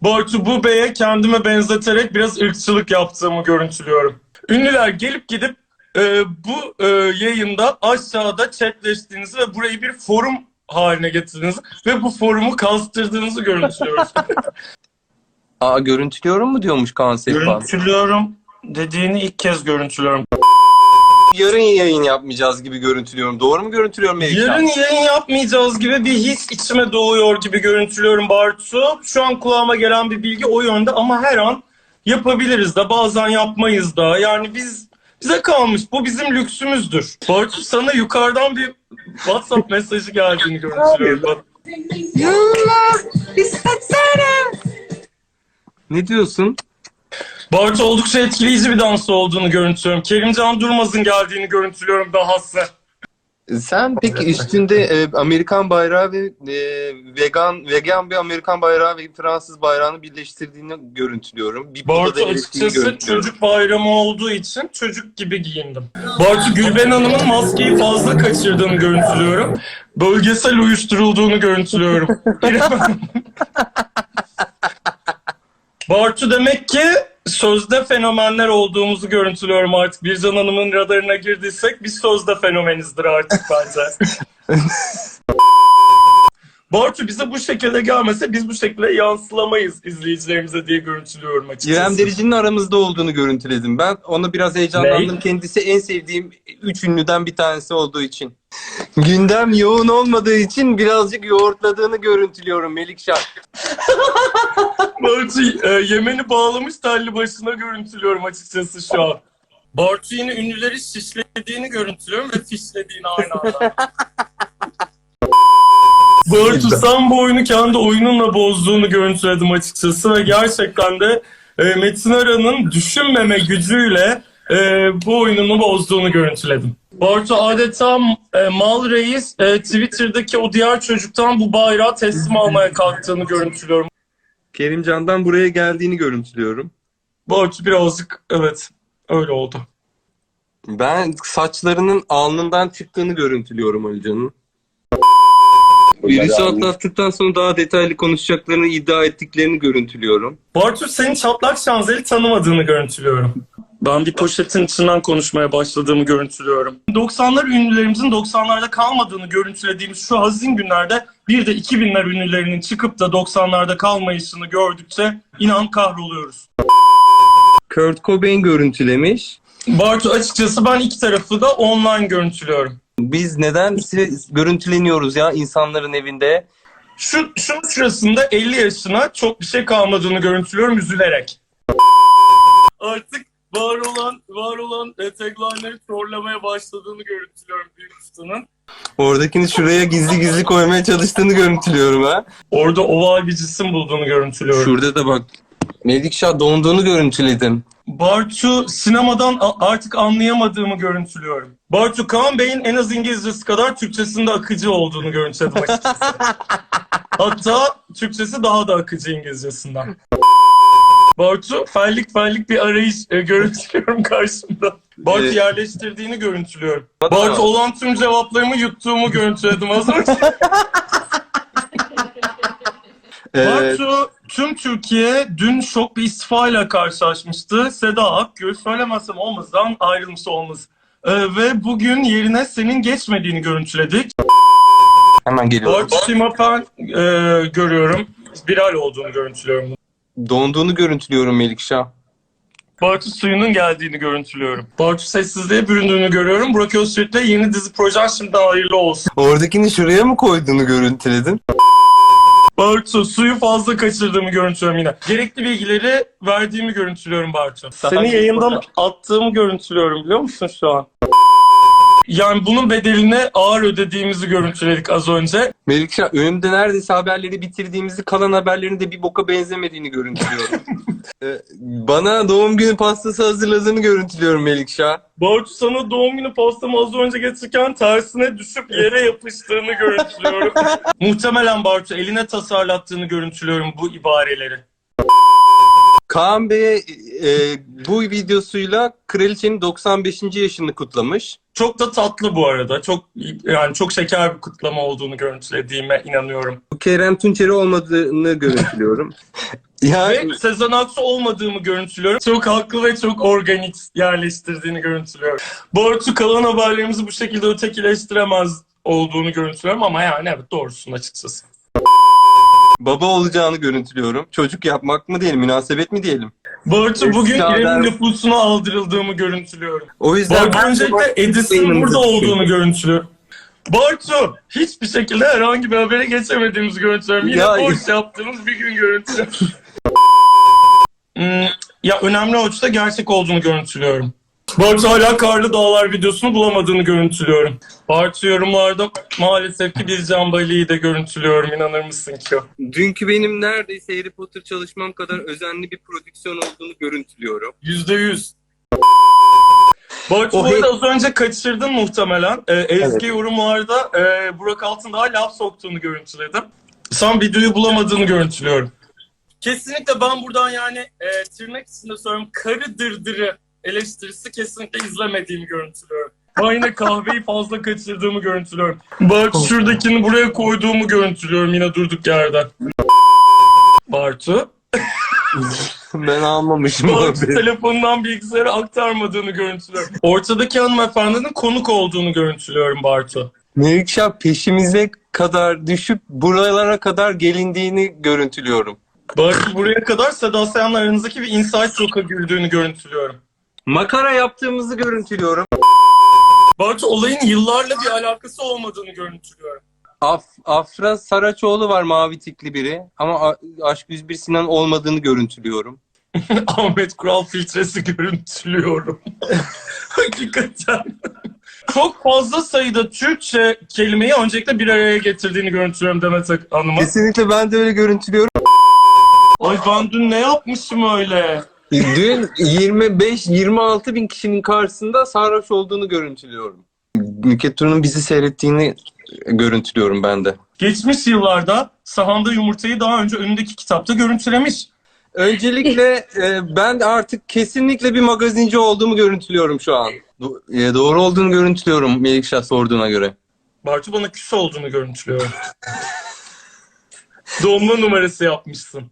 Bartu bu beye kendime benzeterek biraz ırkçılık yaptığımı görüntülüyorum. Ünlüler gelip gidip e, bu e, yayında aşağıda chatleştiğinizi ve burayı bir forum haline getirdiğinizi ve bu forumu kastırdığınızı görüntülüyoruz. Aa görüntülüyorum mu diyormuş Kaan Sekban. görüntülüyorum dediğini ilk kez görüntülüyorum. Yarın yayın yapmayacağız gibi görüntülüyorum. Doğru mu görüntülüyorum Melike? Yarın yayın yapmayacağız gibi bir his içime doğuyor gibi görüntülüyorum Bartu. Şu an kulağıma gelen bir bilgi o yönde ama her an yapabiliriz de bazen yapmayız da. Yani biz bize kalmış. Bu bizim lüksümüzdür. Bartu sana yukarıdan bir WhatsApp mesajı geldiğini görüntülüyorum. Bak. Ne diyorsun? Bartu oldukça etkileyici bir dans olduğunu görüntülüyorum. Kerimcan Durmaz'ın geldiğini görüntülüyorum dahası. Sen peki üstünde e, Amerikan bayrağı ve e, vegan vegan bir Amerikan bayrağı ve Fransız bayrağını birleştirdiğini görüntülüyorum. Bir Bartu açıkçası çocuk bayramı olduğu için çocuk gibi giyindim. Bartu Gülben Hanım'ın maskeyi fazla kaçırdığını görüntülüyorum. Bölgesel uyuşturulduğunu görüntülüyorum. Bartu demek ki sözde fenomenler olduğumuzu görüntülüyorum artık. Bircan Hanım'ın radarına girdiysek biz sözde fenomenizdir artık bence. Bartu bize bu şekilde gelmese biz bu şekilde yansılamayız izleyicilerimize diye görüntülüyorum açıkçası. İrem Derici'nin aramızda olduğunu görüntüledim. Ben ona biraz heyecanlandım. Ne? Kendisi en sevdiğim üç ünlüden bir tanesi olduğu için. Gündem yoğun olmadığı için birazcık yoğurtladığını görüntülüyorum Melikşah. Bartu e, Yemen'i bağlamış telli başına görüntülüyorum açıkçası şu an. Bartu yine ünlüleri şişlediğini görüntülüyorum ve fişlediğini aynı anda. Bartu sen bu oyunu kendi oyununla bozduğunu görüntüledim açıkçası ve gerçekten de e, Metin Aran'ın düşünmeme gücüyle e, bu oyununu bozduğunu görüntüledim. Bartu adeta e, Mal Reis e, Twitter'daki o diğer çocuktan bu bayrağı teslim almaya kalktığını görüntülüyorum. Kerimcan'dan buraya geldiğini görüntülüyorum. Bartu birazcık evet öyle oldu. Ben saçlarının alnından çıktığını görüntülüyorum Alican'ın. Virüsü atlattıktan sonra daha detaylı konuşacaklarını iddia ettiklerini görüntülüyorum. Bartu senin çatlak şanzeli tanımadığını görüntülüyorum. Ben bir poşetin içinden konuşmaya başladığımı görüntülüyorum. 90'lar ünlülerimizin 90'larda kalmadığını görüntülediğimiz şu hazin günlerde bir de 2000'ler ünlülerinin çıkıp da 90'larda kalmayışını gördükçe inan kahroluyoruz. Kurt Cobain görüntülemiş. Bartu açıkçası ben iki tarafı da online görüntülüyorum. Biz neden görüntüleniyoruz ya insanların evinde? Şu, şunun sırasında 50 yaşına çok bir şey kalmadığını görüntülüyorum üzülerek. Artık e, tagline'leri trollemeye başladığını görüntülüyorum Büyük Usta'nın. Oradakini şuraya gizli gizli koymaya çalıştığını görüntülüyorum ha. Orada oval bir cisim bulduğunu görüntülüyorum. Şurada da bak. Melikşah donduğunu görüntüledim. Bartu sinemadan artık anlayamadığımı görüntülüyorum. Bartu Kaan Bey'in en az İngilizcesi kadar Türkçesinde akıcı olduğunu görüntüledim açıkçası. Hatta Türkçesi daha da akıcı İngilizcesinden. Bartu fellik fellik bir arayış e, görüntülüyorum karşımda. Bartu Ee, yerleştirdiğini görüntülüyorum. Bartu olan tüm cevaplarımı yuttuğumu görüntüledim az önce. Bartu tüm Türkiye dün şok bir istifayla karşılaşmıştı. Seda Akgül söylemezsem olmazdan ayrılmış olmaz. Ee, ve bugün yerine senin geçmediğini görüntüledik. hemen geliyorum. Bartu Simapen e, görüyorum. Viral olduğunu görüntülüyorum. Donduğunu görüntülüyorum Melikşah. Bartu suyunun geldiğini görüntülüyorum. Bartu sessizliğe büründüğünü görüyorum. Burak Özçivit'le yeni dizi projen şimdiden hayırlı olsun. Oradakini şuraya mı koyduğunu görüntüledin? Bartu suyu fazla kaçırdığımı görüntülüyorum yine. Gerekli bilgileri verdiğimi görüntülüyorum Bartu. Seni yayından attığımı görüntülüyorum biliyor musun şu an? Yani bunun bedelini ağır ödediğimizi görüntüledik az önce. Melikşah önümde neredeyse haberleri bitirdiğimizi kalan haberlerin de bir boka benzemediğini görüntülüyorum. Ee, Bana doğum günü pastası hazırladığını görüntülüyorum Melikşah. Bartu sana doğum günü pastamı az önce getirirken tersine düşüp yere yapıştığını görüntülüyorum. Muhtemelen Bartu eline tasarlattığını görüntülüyorum bu ibareleri. Kaan Bey e, bu videosuyla kraliçenin 95. yaşını kutlamış. Çok da tatlı bu arada. Çok yani çok şeker bir kutlama olduğunu görüntülediğime inanıyorum. Bu Kerem Tunçeri olmadığını görüntülüyorum. Yani Ve Sezen Aksu olmadığımı görüntülüyorum. Çok haklı ve çok organik yerleştirdiğini görüntülüyorum. Bartu kalan haberlerimizi bu şekilde ötekileştiremez olduğunu görüntülüyorum ama yani evet doğrusun açıkçası. baba olacağını görüntülüyorum. Çocuk yapmak mı diyelim, münasebet mi diyelim? Bartu bugün İrem'in nüfusuna aldırıldığımı görüntülüyorum. O yüzden Bartu öncelikle Edis'in burada olduğunu görüntülüyorum. Bartu hiçbir şekilde herhangi bir habere geçemediğimizi görüntülüyorum. Yine Ya- boş yaptığımız bir gün görüntülüyorum. Hmm, ya önemli ölçüde gerçek olduğunu görüntülüyorum. Bartu hala karlı dağlar videosunu bulamadığını görüntülüyorum. Bartu yorumlarda maalesef ki bir Can Bali'yi de görüntülüyorum inanır mısın ki? Dünkü benim neredeyse Harry Potter çalışmam kadar özenli bir prodüksiyon olduğunu görüntülüyorum. Yüzde yüz. Bartu bu arada az önce kaçırdın muhtemelen. Ee, Ezgi yorumlarda e, Burak Altındağ'a laf soktuğunu görüntüledim. Sen videoyu bulamadığını görüntülüyorum. Kesinlikle ben buradan yani e, tırnak içinde söylüyorum karı dırdırı eleştirisi kesinlikle izlemediğimi görüntülüyorum. Yine kahveyi fazla kaçırdığımı görüntülüyorum. Bak şuradakini buraya koyduğumu görüntülüyorum yine durduk yerden. Bartu. ben almamışım Bartu telefonundan bilgisayara aktarmadığını görüntülüyorum. Ortadaki hanımefendinin konuk olduğunu görüntülüyorum Bartu. Melikşah peşimize kadar düşüp buralara kadar gelindiğini görüntülüyorum. Bartu buraya kadar Seda Sayan'la aranızdaki bir inside joke'a güldüğünü görüntülüyorum. Makara yaptığımızı görüntülüyorum. Bartu olayın yıllarla bir alakası olmadığını görüntülüyorum. Af, Afra Saraçoğlu var mavi tikli biri. Ama A- Aşk 101 Sinan olmadığını görüntülüyorum. Ahmet Kural filtresi görüntülüyorum. Hakikaten. Çok fazla sayıda Türkçe kelimeyi öncelikle bir araya getirdiğini görüntülüyorum Demet Hanım'a. Kesinlikle ben de öyle görüntülüyorum. Ay ben dün ne yapmışım öyle? Dün 25-26 bin kişinin karşısında sarhoş olduğunu görüntülüyorum. Nükhet Turun'un bizi seyrettiğini görüntülüyorum ben de. Geçmiş yıllarda sahanda yumurtayı daha önce önündeki kitapta görüntülemiş. Öncelikle e, ben artık kesinlikle bir magazinci olduğumu görüntülüyorum şu an. Do- e, doğru olduğunu görüntülüyorum Melikşah sorduğuna göre. Bartu bana küs olduğunu görüntülüyorum. Doğumlu numarası yapmışsın.